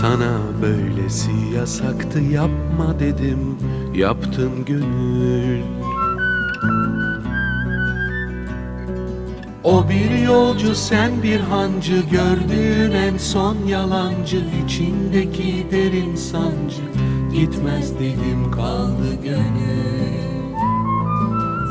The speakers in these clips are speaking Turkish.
Sana böylesi yasaktı yapma dedim yaptın gönül. O bir yolcu sen bir hancı gördüğün en son yalancı içindeki derin sancı. Gitmez dedim gönül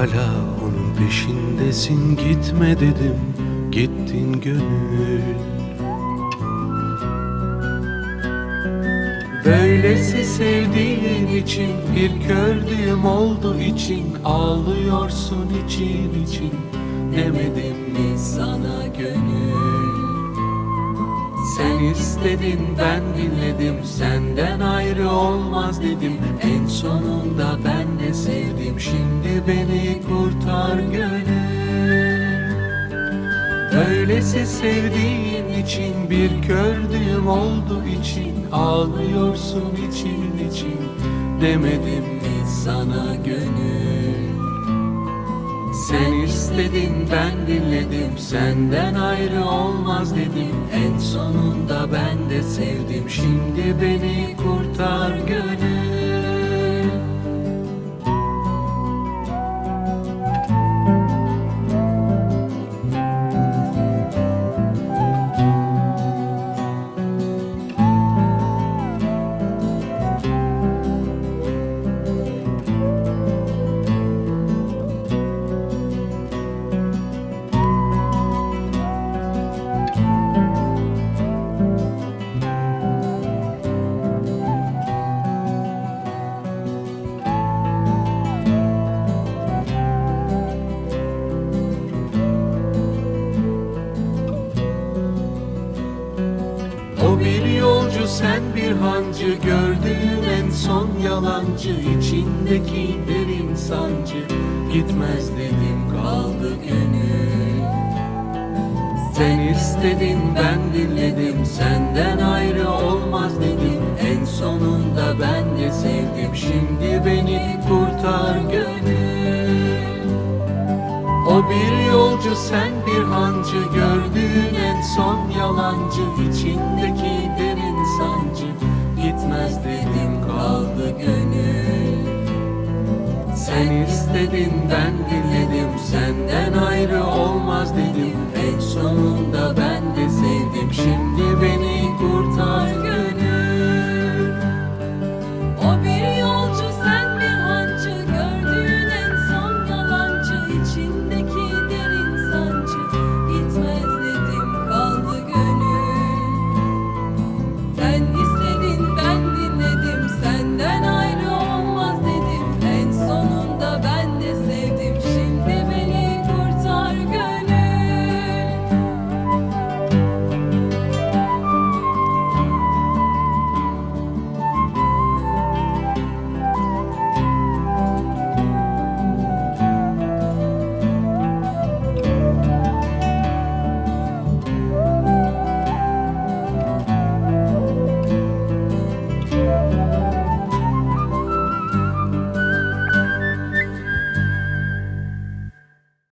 Hala onun peşindesin gitme dedim gittin gönül. Böylesi sevdiğin için bir kördüğüm oldu için Ağlıyorsun için için demedim mi sana gönül sen istedin ben dinledim. Senden ayrı olmaz dedim. En sonunda ben de sevdim. Şimdi beni kurtar gönül. Öylesi sevdiğin için Bir kördüğüm oldu için. Ağlıyorsun için için. Demedim mi sana gönül? Sen istedin ben dinledim. Senden ayrı olmaz dedim. En sonunda ben de sevdim. Şimdi beni kurtar gönül sen bir hancı Gördüğün en son yalancı içindeki derin sancı Gitmez dedim kaldı gönül Sen istedin ben dinledim Senden ayrı olmaz dedim En sonunda ben de sevdim Şimdi beni kurtar gönül. O bir yolcu sen bir hancı Gördüğün en son yalancı içindeki derin sancı. Gitmez dedim kaldı gönül Sen istedin ben dinledim. Senden ayrı olmaz dedim. En sonunda ben